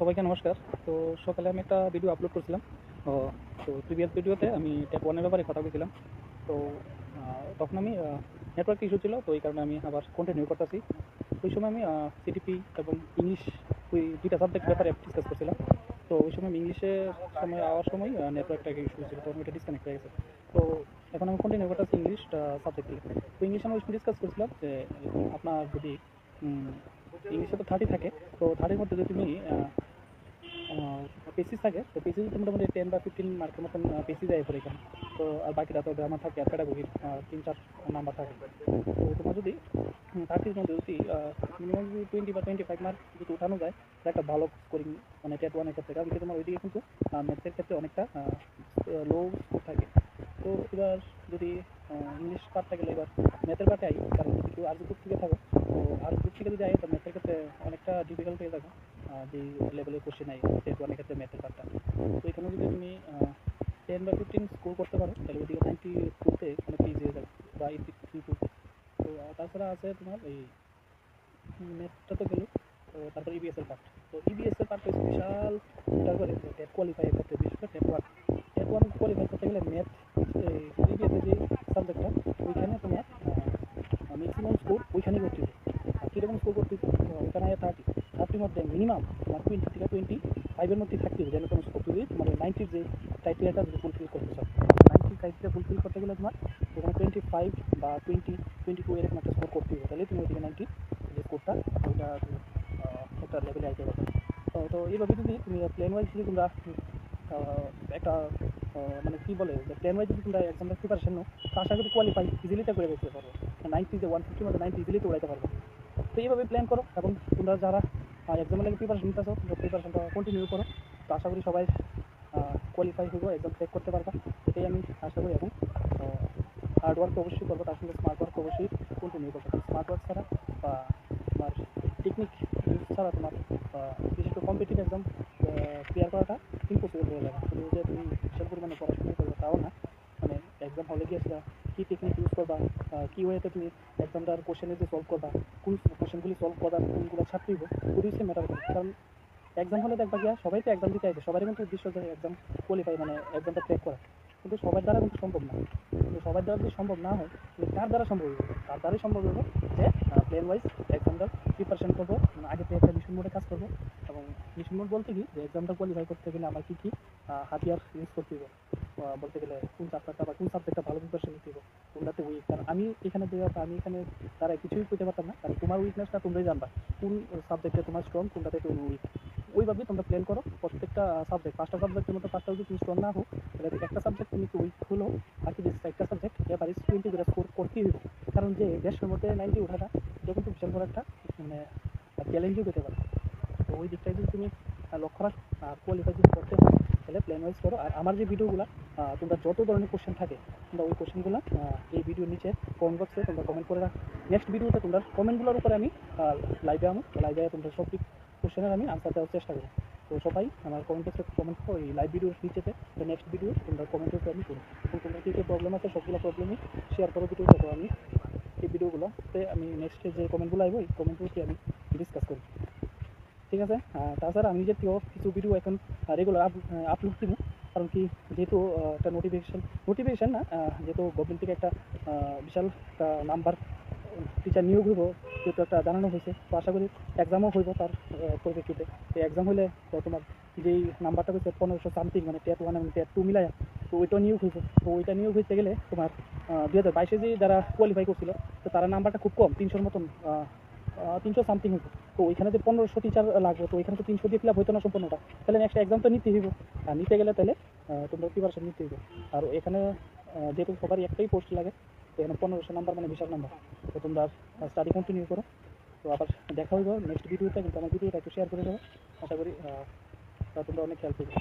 সবাইকে নমস্কার। তো সকালে আমি একটা ভিডিও আপলোড করছিলাম। তো প্রিভিয়াস ভিডিওতে আমি ট্যাপ ওয়ানের ব্যাপারে কথা বলছিলাম। তো তখন আমি নেটওয়ার্ক ইস্যু ছিল, তো এই কারণে আমি আবার কন্টিনিউ করতেছি। ওই সময় আমি সিটিপি এবং ইংলিশ ওই দুইটা সাবজেক্ট ব্যাপারে ডিসকাস করছিলাম। তো ওই সময় আমি ইংলিশের সময় আওয়ার সময় নেটওয়ার্কটা ইস্যু ছিল তখন ওইটা ডিসকানেক্ট হয়ে গেছে। তো এখন আমি কন্টিনিউ করতেছি ইংলিশ সাবজেক্ট তো ইংলিশে আমি ডিসকাস করছিলাম যে, আপনার যদি ইংলিশে তো থার্টি থাকে। তো থার্টির মধ্যে যদি তুমি পেসিস থাকে, তো পেসিস মোটামুটি টেন বা ফিফটিন মার্কের মতন পেসি যায় এখানে তো আর বাকিটা তো গ্রামার থাকে আর প্যাডাগোগির তিন, চার নাম্বার থাকে। তো তোমার যদি থার্টির মধ্যে যদি মিনিমাম যদি টোয়েন্টি বা টোয়েন্টি ফাইভ মার্ক যদি উঠানো যায়, তাহলে একটা ভালো স্কোরিং মানে টেট ওয়ানের ক্ষেত্রে। কারণ কি তোমার ওইদিকে কিন্তু ম্যাথের ক্ষেত্রে অনেকটা লো থাকে। তো এবার যদি ইংলিশ পার্টটা গেলে এবার ম্যাথের পার্টে আই কারণ যদি কেউ আর্টস গ্রুপ থেকে থাকো তো আর্টস গ্রুপ থেকে যদি আই তো ম্যাথের ক্ষেত্রে অনেকটা ডিফিকাল্ট হয়ে আহ, যে লেভেলের কোশ্চেন আই টেট ওয়ানের ক্ষেত্রে ম্যাথের পার্টটা তো এখানে যদি তুমি টেন বা ফিফটিন স্কোর করতে পারো তাহলে ওইদিকে নাইনটি টুতে অনেক ইজি হয়ে যাবে বা এইটি থ্রি টু তো তাছাড়া আছে তোমার এই ম্যাথটা তো গেলো তারপর ইবিএস এর পার্ট তো ইবিএস এর পার্ট হচ্ছে বিশাল করে টেট কোয়ালিফাই করতে বিশেষ করে TET one TET one qualify করতে গেলে ম্যাথ ইবিএস এর যে সাবজেক্টটা ওইখানে তোমার ম্যাক্সিমাম স্কোর ওইখানেই হবে আর কীরকম স্কোর করতে ওখানে থার্টি থার্টির মধ্যে মিনিমাম তোমার টোয়েন্টি থেকে টোয়েন্টি ফাইভের মধ্যে থাকতে হবে, যেন কোনো স্কোর যদি তোমার নাইনটির যে ক্রাইটেরিয়াটা যদি ফুলফিল করতে চাও। নাইনটি ক্রাইটেরিয়া ফুলফিল করতে গেলে তোমার ওখানে টোয়েন্টি ফাইভ বা টোয়েন্টি টোয়েন্টি টু এরকম একটা স্কোর করতে হবে, তাহলে তুমি ওইদিকে নাইনটি যে স্কোরটা ওইটা তুমি একটা লেভেলে আইতে পারবে। তো তো এইভাবে যদি তুমি প্লেন ওয়াইজ যদি তোমরা একটা মানে কী বলে যে প্লেন ওয়াইজ যদি তোমরা এক্সামটা প্রিপারেশন নাও, তো আশা করি কোয়ালিফাই ইজিলিটা করে বেরোতে পারব নাইনটি যে ওয়ান ফিফটির মধ্যে নাইনটি ইজিলি তো উড়াইতে পারব। তো এইভাবে প্ল্যান করো। এবং তোমরা যারা এক্সামের লাগে প্রিপারেশন নিতেছো প্রিপারেশনটা কন্টিনিউ করো। তো আশা করি সবাই কোয়ালিফাই হইব এক্সাম ক্রেক করতে পারবা। এটাই আমি আশা করি। এবং হার্ড ওয়ার্ক অবশ্যই করব, তার সঙ্গে স্মার্ট ওয়ার্ক অবশ্যই কন্টিনিউ করব। স্মার্ট ওয়ার্ক ছাড়া বা তোমার টেকনিক ছাড়া তোমার বিশেষ করে কম্পিটিভ এক্সাম ক্লিয়ার করাটা ইম্পসিবল হয়ে যাবে। যে তুমি বিশাল পরিমাণে পড়াশোনা করবে, তাও না। মানে এক্সাম হলে গিয়ে কী টেকনিক ইউজ করবা কী ওয়েতে তুমি এক্সামটার কোশ্চেনে যে সলভ করবা, কোন কোশ্চেনগুলি সলভ করবা কোনগুলো ছাপিব ওই হচ্ছে ম্যাটার করে কারণ এক্সাম হলে দেখবা গিয়া সবাই তো এক্সাম দিতে আসবে সবারই কিন্তু উদ্দেশ্য যে এক্সাম কোয়ালিফাই মানে এক্সামটা ক্র্যাক করা। কিন্তু সবার দ্বারা কিন্তু সম্ভব না। কিন্তু সবার দ্বারা যদি সম্ভব না হয়, তাহলে কার দ্বারা সম্ভব হবে তার দ্বারাই সম্ভব হবে যে প্লেন ওয়াইজ এক্সামটা প্রিপারেশন করব মানে আগে থেকে একটা মিশন মোডে কাজ করব। এবং মিশন মোড বলতে কি, যে এক্সামটা কোয়ালিফাই করতে গেলে আমার কী কী হাতিয়ার ইউজ করতে হবে বলতে গেলে কোন চ্যাপ্টারটা বা কোন সাবজেক্টটা ভালো প্রিপারেশন নিতে হবে কোনটাতে উইক কারণ আমি এখানে বা আমি এখানে তারা কিছুই করতে পারতাম না, কারণ তোমার উইকনেসটা তোমরাই জানবা, কোন সাবজেক্টে তোমার স্ট্রং কোনটাতে তুমি উইক ওইভাবে তোমরা প্ল্যান করো, প্রত্যেকটা সাবজেক্ট পাঁচটা সাবজেক্টের মধ্যে পাঁচটা যদি তুমি স্ট্রং না হো তাহলে একটা সাবজেক্ট তুমি উইক হলো বাকি যে একটা সাবজেক্ট এবারে টোয়েন্টি করে স্কোর করতেই হবে কারণ যে দেশের মধ্যে নাইনটি ওঠাটা, এটা কিন্তু বিশাল বড় একটা মানে চ্যালেঞ্জও পেতে পারে। তো ওই দিকটাই যদি তুমি লক্ষ্য রাখো আর কোয়ালিফাই যদি করতে হয় তাহলে প্ল্যান ওয়াইজ করো। আর আমার যে ভিডিওগুলো তোমরা যত ধরনের কোশ্চেন থাকে, তোমরা ওই কোশ্চেনগুলো এই ভিডিওর নিচে কমেন্ট বক্সে তোমরা কমেন্ট করে রাখো। নেক্সট ভিডিওতে তোমরা কমেন্টগুলোর উপরে আমি লাইভে আমো লাইভে তোমরা সব কোশ্চেনের আমি আনসার দেওয়ার চেষ্টা করব। তো সবাই আমার কমেন্ট বক্সে কমেন্ট করো, এই লাইভ ভিডিওর নিচেতে তো নেক্সট ভিডিও তোমরা কমেন্টের উপরে আমি করো এবং তোমরা কী কী প্রবলেম আছে, সবগুলো প্রবলেমই শেয়ার করো ভিডিওতে তো আমি। এই ভিডিওগুলোতে আমি নেক্সট যে কমেন্টগুলো আসব এই কমেন্টগুলোকে আমি ডিসকাস করি ঠিক আছে? তাছাড়া আমি যে কেউ কিছু ভিডিও এখন রেগুলার আপলোড দিব। কারণ কি, যেহেতু একটা নোটিফিকেশান নোটিফিকেশান না যেহেতু গভর্নমেন্ট থেকে একটা বিশাল নাম্বার টিচার নিয়োগ হইব, যেহেতু একটা জানানো হয়েছে, তো আশা করি এক্সামও হইব তার পরিপ্রেক্ষিতে। তো এক্সাম হলে তো তোমার যেই নাম্বারটা হয়েছে পনেরোশো সামথিং মানে টেট ওয়ান এবং টেট টু মিলাই তো ওইটা নিয়োগ হইব। তো ওইটা নিয়োগ হইতে গেলে তোমার দুই হাজার বাইশে যে যারা কোয়ালিফাই করছিল, তো তারা নাম্বারটা খুব কম, তিনশোর মতন তিনশো সামথিং হইব। তো ওইখানে যে পনেরোশো টিচার লাগবে, তো ওইখানে তো তিনশো দিয়ে ফিল আপ হইতো না সম্পূর্ণটা। তাহলে নেক্সট এক্সাম তো নিতে হইব। আর নিতে গেলে তাহলে তোমরা প্রিপারেশন নিতে হইব। আর এখানে যেহেতু সবারই একটাই পোস্ট লাগে এখানে পনেরোশো নাম্বার মানে বিশাল নাম্বার। তো তোমরা স্টাডি কন্টিনিউ করো। তো আবার দেখা হইব নেক্সট ভিডিওতে কিন্তু আমার ভিডিওটা একটু শেয়ার করে দেবো। আশা করি তোমরা অনেক খেয়াল করবে।